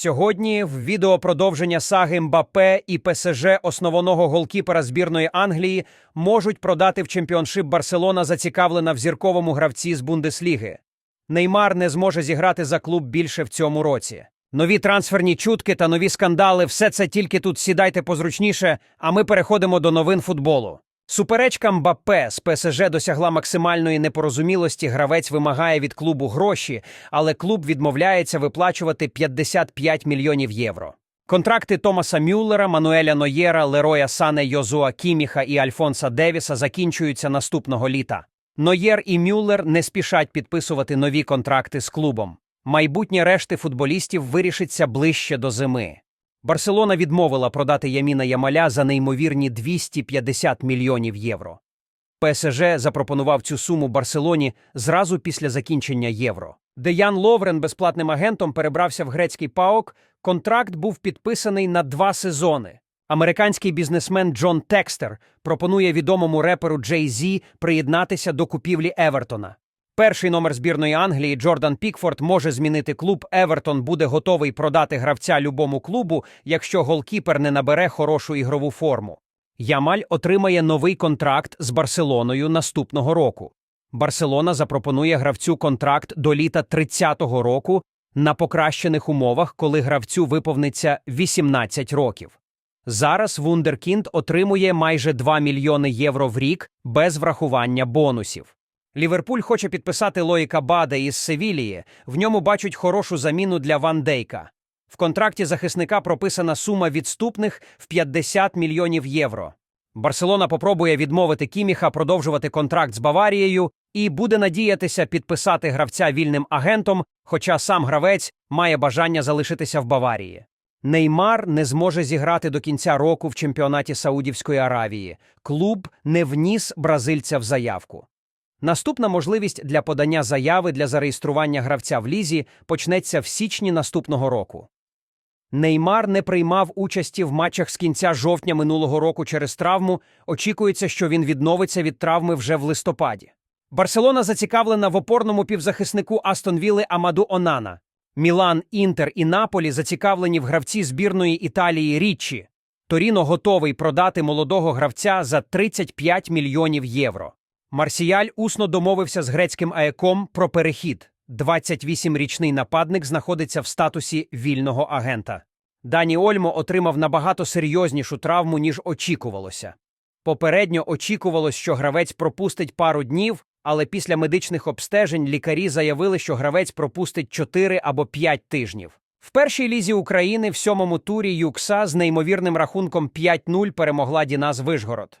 Сьогодні в відео продовження саги Мбапе і ПСЖ основного голкіпера збірної Англії можуть продати в чемпіоншип Барселона зацікавлена в зірковому гравці з Бундесліги. Неймар не зможе зіграти за клуб більше в цьому році. Нові трансферні чутки та нові скандали все це тільки тут сідайте позручніше, а ми переходимо до новин футболу. Суперечка Мбапе з ПСЖ досягла максимальної непорозумілості. Гравець вимагає від клубу гроші, але клуб відмовляється виплачувати 55 мільйонів євро. Контракти Томаса Мюллера, Мануеля Ноєра, Лероя Сане Йозуа Кіміха і Альфонса Девіса закінчуються наступного літа. Ноєр і Мюллер не спішать підписувати нові контракти з клубом. Майбутнє решти футболістів вирішиться ближче до зими. Барселона відмовила продати Яміна Ямаля за неймовірні 250 мільйонів євро. ПСЖ запропонував цю суму Барселоні зразу після закінчення євро. Деян Ловрен безплатним агентом перебрався в грецький ПАОК. Контракт був підписаний на два сезони. Американський бізнесмен Джон Текстер пропонує відомому реперу Джей Зі приєднатися до купівлі Евертона. Перший номер збірної Англії Джордан Пікфорд може змінити клуб. Евертон буде готовий продати гравця любому клубу, якщо голкіпер не набере хорошу ігрову форму. Ямаль отримає новий контракт з Барселоною наступного року. Барселона запропонує гравцю контракт до літа 30-го року на покращених умовах, коли гравцю виповниться 18 років. Зараз Вундеркінд отримує майже 2 мільйони євро в рік без врахування бонусів. Ліверпуль хоче підписати Лоїка Баде із Севілії, в ньому бачать хорошу заміну для Ван Дейка. В контракті захисника прописана сума відступних в 50 мільйонів євро. Барселона попробує відмовити Кіміха продовжувати контракт з Баварією і буде надіятися підписати гравця вільним агентом, хоча сам гравець має бажання залишитися в Баварії. Неймар не зможе зіграти до кінця року в чемпіонаті Саудівської Аравії. Клуб не вніс бразильця в заявку. Наступна можливість для подання заяви для зареєстрування гравця в лізі почнеться в січні наступного року. Неймар не приймав участі в матчах з кінця жовтня минулого року через травму. Очікується, що він відновиться від травми вже в листопаді. Барселона зацікавлена в опорному півзахиснику Астон Вілли Амаду Онана. Мілан, Інтер і Наполі зацікавлені в гравці збірної Італії Річчі. Торіно готовий продати молодого гравця за 35 мільйонів євро. Марсіяль усно домовився з грецьким АЕКом про перехід. 28-річний нападник знаходиться в статусі вільного агента. Дані Ольмо отримав набагато серйознішу травму, ніж очікувалося. Попередньо очікувалось, що гравець пропустить пару днів, але після медичних обстежень лікарі заявили, що гравець пропустить 4 або 5 тижнів. В першій лізі України в сьомому турі Юкса з неймовірним рахунком 5-0 перемогла Дінас Вишгород.